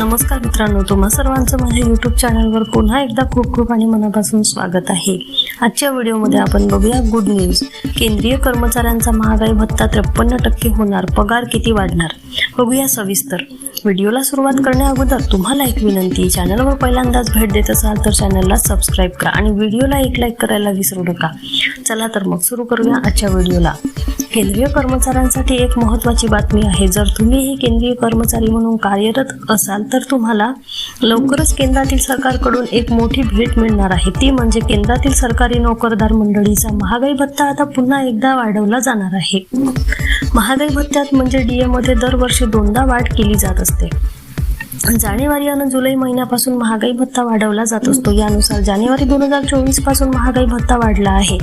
नमस्कार मित्रांनो तुम्हा सर्वांचं माझ्या यूट्यूब चॅनलवर पुन्हा एकदा खूप खूप आणि मनापासून स्वागत आहे. आजच्या व्हिडिओमध्ये आपण बघूया गुड न्यूज केंद्रीय कर्मचाऱ्यांचा महागाई भत्ता त्रेपन्न टक्के होणार पगार किती वाढणार? बघूया सविस्तर. व्हिडिओला सुरुवात करण्या अगोदर तुम्हाला एक विनंती चॅनलवर पहिल्यांदाच भेट देत असाल तर चॅनलला सबस्क्राईब करा आणि व्हिडिओला एक लाईक करायला विसरू नका. चला तर मग सुरू करूया आजच्या व्हिडिओला केंद्रीय कर्मचाऱ्यांसाठी एक महत्त्वाची बातमी आहे. जर तुम्हीही केंद्रीय कर्मचारी म्हणून कार्यरत असाल तर तुम्हाला लवकरच केंद्रातील सरकारकडून एक मोठी भेट मिळणार आहे. ती म्हणजे केंद्रातील सरकारी नोकरदार मंडळीचा महागाई भत्ता आता पुन्हा एकदा वाढवला जाणार आहे. महागाई भत्त्यात म्हणजे डीएमध्ये दरवर्षी दोनदा वाढ केली जात असते. जानेवारी आणि जुलै महिन्यापासून महागाई भत्ता वाढवला जात असतो. यानुसार जानेवारी दोन हजार चोवीसपासून महागाई भत्ता वाढला आहे.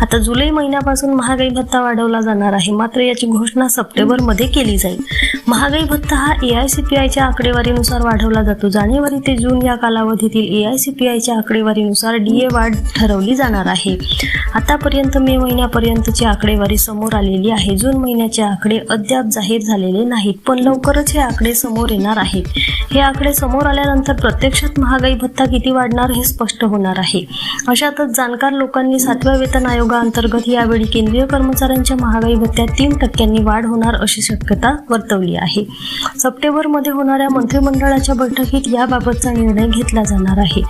आता जुलै महिन्यापासून महागाई भत्ता वाढवला जाणार आहे. मात्र याची घोषणा सप्टेंबरमध्ये केली जाईल. महागाई भत्ता हा ए आय सी पी आयच्या आकडेवारीनुसार वाढवला जातो. जानेवारी ते जून या कालावधीतील ए आय सी पी आयच्या आकडेवारीनुसार डी ए वाढ ठरवली जाणार आहे. आतापर्यंत मे महिन्यापर्यंतची आकडेवारी समोर आलेली आहे. जून महिन्याचे आकडे अद्याप जाहीर झालेले नाहीत पण लवकरच हे आकडे समोर येणार आहेत. हे आकडे समोर आल्यानंतर प्रत्यक्षात महागाई भत्ता किती वाढणार हे स्पष्ट होणार आहे. अशातच जाणकार लोकांनी सातव्या वेतन आयोगाअंतर्गत यावेळी केंद्रीय कर्मचाऱ्यांच्या महागाई भत्त्यात तीन टक्क्यांनी वाढ होणार अशी शक्यता वर्तवली आहे. सप्टेंबरमध्ये होणाऱ्या मंत्रिमंडळाच्या बैठकीत याबाबतचा निर्णय घेतला जाणार आहे.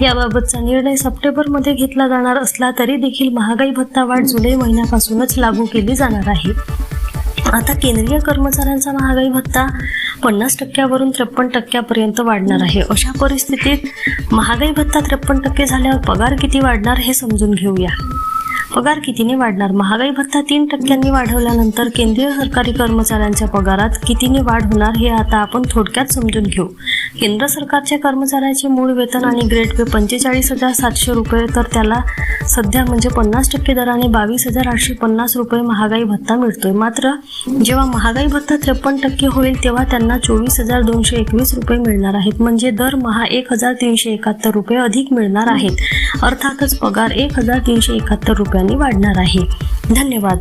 याबाबतचा निर्णय सप्टेंबरमध्ये घेतला जाणार असला तरी देखील महागाई भत्ता वाढ जुलै महिन्यापासूनच लागू केली जाणार आहे. आता केंद्रीय कर्मचाऱ्यांचा महागाई भत्ता पन्नास टक्क्यावरून त्रेपन्न टक्क्यापर्यंत वाढणार आहे. अशा परिस्थितीत महागाई भत्ता त्रेपन्न टक्के झाल्यावर पगार किती वाढणार हे समजून घेऊया. पगार कितीने वाढणार? महागाई भत्ता तीन टक्क्यांनी वाढवल्यानंतर केंद्रीय सरकारी कर्मचाऱ्यांच्या पगारात कितीने वाढ होणार हे आता आपण थोडक्यात समजून घेऊ. केंद्र सरकारच्या कर्मचाऱ्याचे मूळ वेतन आणि ग्रेड पे पंचेचाळीस हजार सातशे रुपये तर त्याला सध्या म्हणजे पन्नास टक्के दराने बावीस हजार आठशे पन्नास रुपये महागाई भत्ता मिळतोय. मात्र जेव्हा महागाई भत्ता त्रेपन्न टक्के होईल तेव्हा त्यांना चोवीस हजार दोनशे एकवीस रुपये मिळणार आहेत. म्हणजे दरमहा एक हजार तीनशे एकाहत्तर रुपये अधिक मिळणार आहेत. अर्थातच पगार एक हजार तीनशे एकाहत्तर रुपये रुपयांनी वाढणार आहे. धन्यवाद.